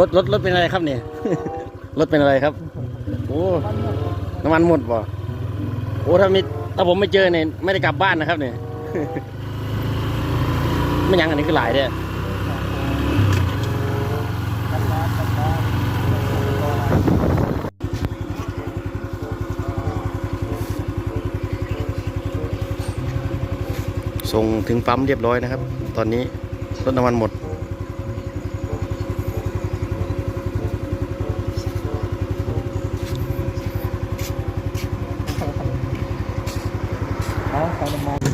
รถรถรถเป็นอะไรครับเนี่ย รถเป็นอะไรครับ โอ้น้ำมันหมดบ่โอ้ถ้ามีถ้าผมไม่เจอเนี่ยไม่ได้กลับบ้านนะครับเนี่ยไม่ยังอันนี้คือหลายเด้อส่งถึงปั๊มเรียบร้อยนะครับ ตอนนี้รถน้ำมันหมด naman.